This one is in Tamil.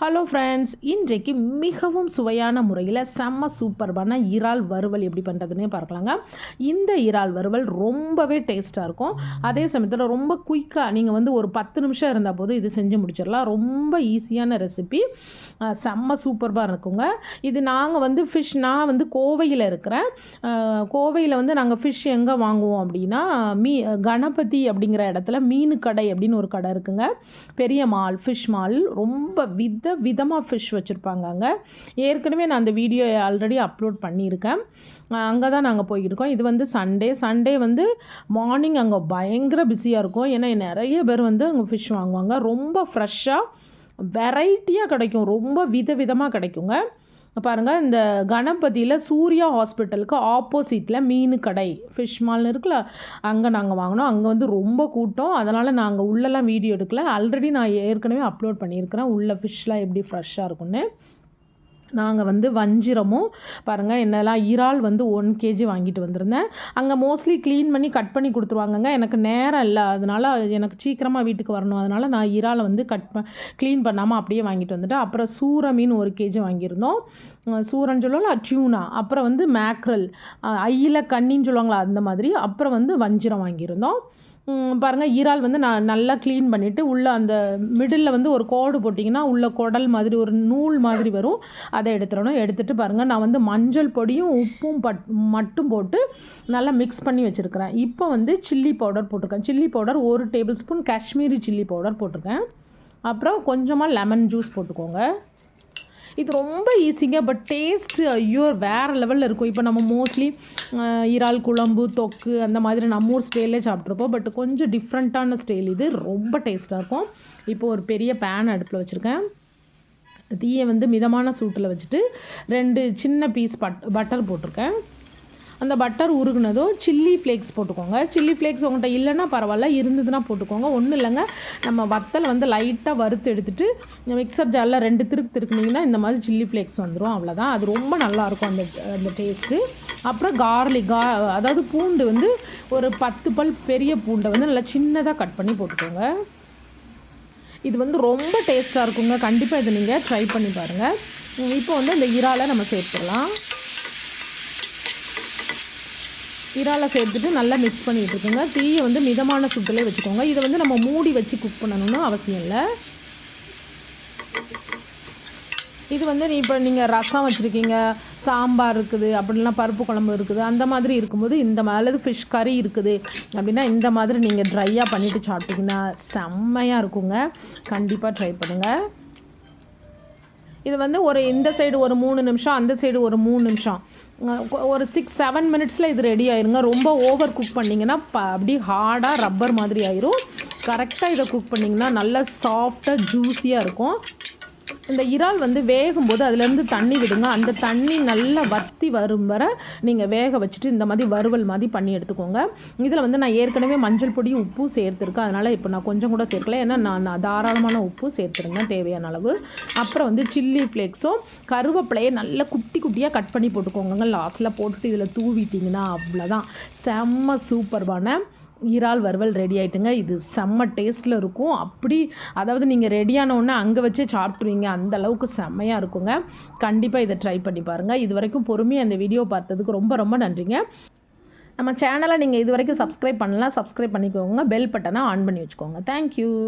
ஹலோ ஃப்ரெண்ட்ஸ் இன்றைக்கு மிகவும் சுவையான முறையில் செம்ம சூப்பர்பான இறால் வறுவல் எப்படி பண்ணுறதுன்னே பார்க்கலாங்க. இந்த இறால் வறுவல் ரொம்பவே டேஸ்ட்டாக இருக்கும். அதே சமயத்தில் ரொம்ப குயிக்காக நீங்கள் வந்து ஒரு பத்து நிமிஷம் இருந்தால் போது இது செஞ்சு முடிச்சிடலாம். ரொம்ப ஈஸியான ரெசிபி செம்ம சூப்பர்பாக இருக்குங்க. இது நாங்கள் வந்து ஃபிஷ் நான் வந்து கோவையில் இருக்கிறேன். கோவையில் வந்து நாங்கள் ஃபிஷ் எங்கே வாங்குவோம் அப்படின்னா மீ கணபதி அப்படிங்கிற இடத்துல மீனு கடை அப்படின்னு ஒரு கடை இருக்குங்க. பெரிய மால் ஃபிஷ் மால் ரொம்ப வித விதமாக ஃபிஷ் வச்சுருப்பாங்க அங்கே ஏற்கனவே நான் அந்த வீடியோ ஆல்ரெடி அப்லோட் பண்ணியிருக்கேன். அங்கே தான் நாங்கள் போயிருக்கோம். இது வந்து சண்டே சண்டே வந்து மார்னிங் அங்கே பயங்கர பிஸியாக இருக்கும். ஏன்னா நிறைய பேர் வந்து அங்கே ஃபிஷ் வாங்குவாங்க. ரொம்ப ஃப்ரெஷ்ஷாக வெரைட்டியாக கிடைக்கும். ரொம்ப வித விதமாக கிடைக்குங்க. பாருங்கள் இந்த கணபதியில் சூர்யா ஹாஸ்பிட்டலுக்கு ஆப்போசிட்டில் மீன் கடை ஃபிஷ் மால்னு இருக்குல்ல அங்கே நாங்கள் வாங்கினோம். அங்கே வந்து ரொம்ப கூட்டம். அதனால் நாங்கள் உள்ளெல்லாம் வீடியோ எடுக்கல. ஆல்ரெடி நான் ஏற்கனவே அப்லோட் பண்ணியிருக்கிறேன். உள்ள ஃபிஷ்லாம் எப்படி ஃப்ரெஷ்ஷாக இருக்குன்னு நாங்கள் வந்து வஞ்சிரமும் பாருங்கள் என்னெல்லாம் இறால் வந்து ஒன் கேஜி வாங்கிட்டு வந்திருந்தேன். அங்கே மோஸ்ட்லி க்ளீன் பண்ணி கட் பண்ணி கொடுத்துருவாங்கங்க. எனக்கு நேரம் இல்லை. அதனால் எனக்கு சீக்கிரமாக வீட்டுக்கு வரணும். அதனால் நான் இறாலை வந்து கட் ப க்ளீன் பண்ணாமல் அப்படியே வாங்கிட்டு வந்துட்டேன். அப்புறம் சூற மீன் ஒரு கேஜி வாங்கியிருந்தோம். சூரன் சொல்லலாம் டியூனா அப்புறம் வந்து மேக்ரல் ஐயில் கண்ணின்னு சொல்லுவாங்களா அந்த மாதிரி. அப்புறம் வந்து வஞ்சிரம் வாங்கியிருந்தோம். பாருங்கள் ஈரால் வந்து நான் நல்லா க்ளீன் பண்ணிவிட்டு உள்ளே அந்த மிடில் வந்து ஒரு கோடு போட்டிங்கன்னா உள்ள குடல் மாதிரி ஒரு நூல் மாதிரி வரும். அதை எடுத்துடணும். எடுத்துகிட்டு பாருங்கள் நான் வந்து மஞ்சள் பொடியும் உப்பும் பட் மட்டும் போட்டு நல்லா மிக்ஸ் பண்ணி வச்சுருக்கிறேன். இப்போ வந்து சில்லி பவுடர் போட்டிருக்கேன். சில்லி பவுடர் ஒரு tablespoon Kashmiri chilli powder போட்டிருக்கேன். அப்புறம் கொஞ்சமாக லெமன் ஜூஸ் போட்டுக்கோங்க. இது ரொம்ப ஈஸிங்க பட் டேஸ்ட்டு ஐயோ வேறு லெவலில் இருக்கும். இப்போ நம்ம மோஸ்ட்லி இறால் குழம்பு தொக்கு அந்த மாதிரி நம்ம ஊர் ஸ்டைலே சாப்பிட்ருக்கோம் பட் கொஞ்சம் டிஃப்ரெண்ட்டான ஸ்டைல் இது. ரொம்ப டேஸ்ட்டாக இருக்கும். இப்போ ஒரு பெரிய பேன் அடுப்பில் வச்சுருக்கேன். தீயை வந்து மிதமான சூட்டில் வச்சுட்டு ரெண்டு சின்ன பீஸ் பட் பட்டர் போட்டிருக்கேன். அந்த பட்டர் உருகுனதும் சில்லி ஃப்ளேக்ஸ் போட்டுக்கோங்க. சில்லி ஃப்ளேக்ஸ் உங்கள்கிட்ட இல்லைன்னா பரவாயில்ல இருந்ததுன்னா போட்டுக்கோங்க. ஒன்றும் இல்லைங்க. நம்ம வத்தலை வந்து லைட்டாக வறுத்து எடுத்துகிட்டு மிக்சர் ஜாரில் ரெண்டு திருப்பு திருக்குனிங்கன்னா இந்த மாதிரி சில்லி ஃப்ளேக்ஸ் வந்துடும் அவ்வளோதான் அது ரொம்ப நல்லாயிருக்கும் அந்த அந்த டேஸ்ட்டு அப்புறம் கார்லிக் கா அதாவது பூண்டு வந்து ஒரு பத்து பல் பெரிய பூண்டை வந்து நல்லா சின்னதாக கட் பண்ணி போட்டுக்கோங்க. இது வந்து ரொம்ப டேஸ்ட்டாக இருக்குங்க. கண்டிப்பாக இதை நீங்கள் ட்ரை பண்ணி பாருங்கள் இப்போ வந்து இந்த இறாலை நம்ம சேர்த்துடலாம். இறாலை சேர்த்துட்டு நல்லா மிக்ஸ் பண்ணிகிட்டு இருக்குங்க தீயை வந்து மிதமான சுட்டிலே வச்சுக்கோங்க. இதை வந்து நம்ம மூடி வச்சு குக் பண்ணணும்னு அவசியம் இல்லை. இது வந்து நீ இப்போ நீங்கள் ரசம் வச்சுருக்கீங்க சாம்பார் இருக்குது அப்படின்லாம் பருப்பு குழம்பு இருக்குது அந்த மாதிரி இருக்கும்போது இந்த மாதிரி ஃபிஷ் கறி இருக்குது அப்படின்னா இந்த மாதிரி நீங்கள் ட்ரையாக பண்ணிவிட்டு சாப்பிட்டிங்கன்னா செம்மையாக இருக்குங்க. கண்டிப்பாக ட்ரை பண்ணுங்கள் இது வந்து ஒரு இந்த சைடு ஒரு மூணு நிமிஷம் அந்த சைடு ஒரு மூணு நிமிஷம். ஒரு சிக்ஸ் செவன் மினிட்ஸில் இது ரெடி ஆயிருங்க. ரொம்ப ஓவர் குக் பண்ணிங்கன்னா ப அப்படி ஹார்டாக ரப்பர் மாதிரி ஆயிரும். கரெக்டாக இதை குக் பண்ணிங்கன்னா நல்லா சாஃப்டாக ஜூஸியாக இருக்கும். இந்த இறால் வந்து வேகும்போது அதுலேருந்து தண்ணி விடுங்க. அந்த தண்ணி நல்லா வத்தி வரும் வர நீங்கள் வேக வச்சுட்டு இந்த மாதிரி வறுவல் மாதிரி பண்ணி எடுத்துக்கோங்க. இதில் வந்து நான் ஏற்கனவே மஞ்சள் பொடி உப்பும் சேர்த்துருக்கேன். அதனால் இப்போ நான் கொஞ்சம் கூட சேர்க்கல. ஏன்னா நான் நான் தாராளமான உப்பு சேர்த்துருந்தேன் தேவையான அளவு. அப்புறம் வந்து சில்லி ஃப்ளேக்ஸும் கருவேப்பிலையை நல்லா குட்டி குட்டியாக கட் பண்ணி போட்டுக்கோங்க லாஸ்ட்டில் போட்டுட்டு இதில் தூவிட்டிங்கன்னா அவ்வளோதான் செம்ம சூப்பர்வான ஈரால் வறுவல் ரெடி ஆகிட்டுங்க இது செம்ம டேஸ்ட்டில் இருக்கும். அப்படி அதாவது நீங்கள் ரெடியானவுடனே அங்கே வச்சு சாப்பிட்ருவீங்க அந்த அளவுக்கு செம்மையாக இருக்குங்க. கண்டிப்பாக இதை ட்ரை பண்ணி பாருங்கள் இது வரைக்கும் பொறுமையாக அந்த வீடியோ பார்த்ததுக்கு ரொம்ப ரொம்ப நன்றிங்க. நம்ம சேனலை நீங்கள் இது வரைக்கும் சப்ஸ்கிரைப் பண்ணலாம் சப்ஸ்கிரைப் பண்ணிக்கோங்க. பெல் பட்டனை ஆன் பண்ணி வச்சுக்கோங்க. தேங்க்யூ